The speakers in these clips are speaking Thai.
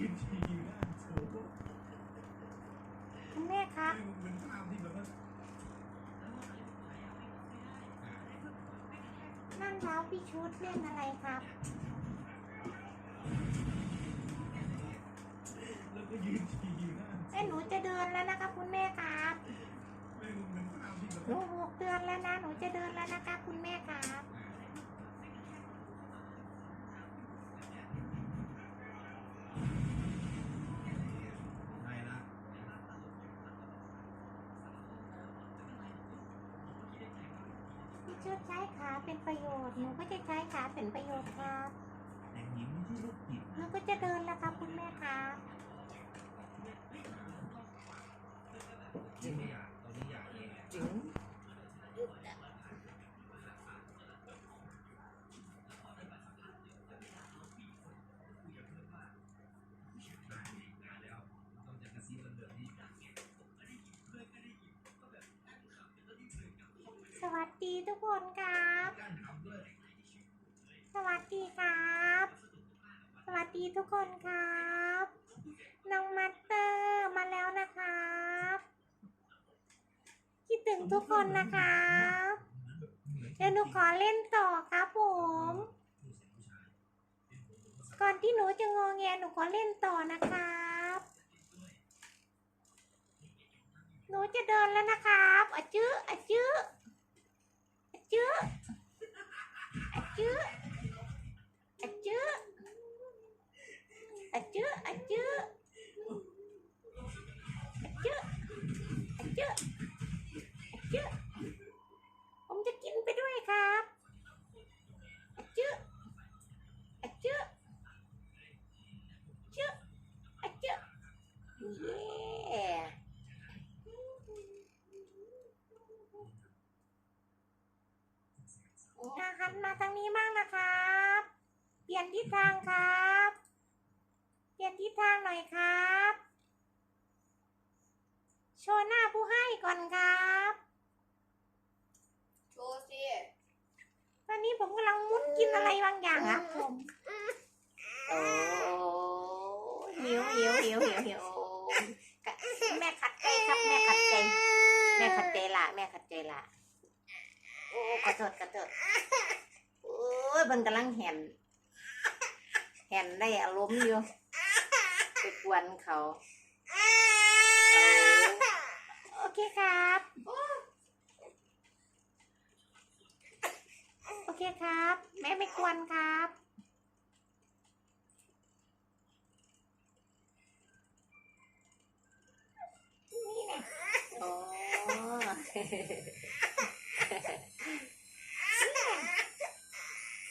คุณแม่ครับนั่นเท้าพี่ชุดเล่นอะไรครับแล้วก็ยืนฉี่อยู่หน้าเอ้หนูจะเดินแล้วนะครับคุณแม่ครับหนูหกเดือนแล้วนะ หนูจะเดินแล้วนะครับคุณแม่ครับ พี่ชุดใช้ขาเป็นประโยชน์ หนูก็จะใช้ขาเป็นประโยชน์ครับแต่หญิงไม่ใช่ลูกจิตหนูก็จะเดินแล้วครับคุณแม่ครับ ที่ไม่อยากตอนนี้อยากเอง จริง แล้วต้องจะกระซิบเรื่องนี้ สวัสดีทุกคนครับ การทำด้วย สวัสดีครับ สวัส ดีทุกคนครับ น้องมัตเตอร์มาแล้วนะครับ คิดถึงทุกคนนะครับเดี๋ยวหนูขอเล่นต่อครับผม ก่อนที่หนูจะงอแงหนูขอเล่นต่อนะครับ หนูจะเดินแล้วนะครับอะจื้ออะจื้ออะจื้อ ทิศทางครับ เปลี่ยนทิศทางหน่อยครับ โชว์หน้าผู้ให้ก่อนครับ โชว์สิตอนนี้ผมกำลังมุดกินอะไรบางอย่างครับผมโอ้หิวหิวหิวหิวหิวกะแม่ขัดใจครับ แม่ขัดใจ แม่ขัดใจละแม่ขัดใจละโอ้ขอโทษขอโทษโอ้ยมันกำลังแหน แหนได้อารมณ์อยู่ไปกวนเขาเอาโอเคครับ โอเคครับ แม่ไม่กวนครับนี่ไงโอ้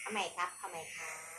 ทำไมครับทำไมครับ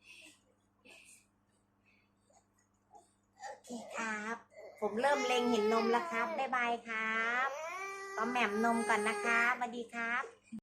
ผมเริ่มเล็งเห็นนมแล้วครับบ๊ายบายครับต้อมแหม่มนมก่อนนะครับสวัสดีครับ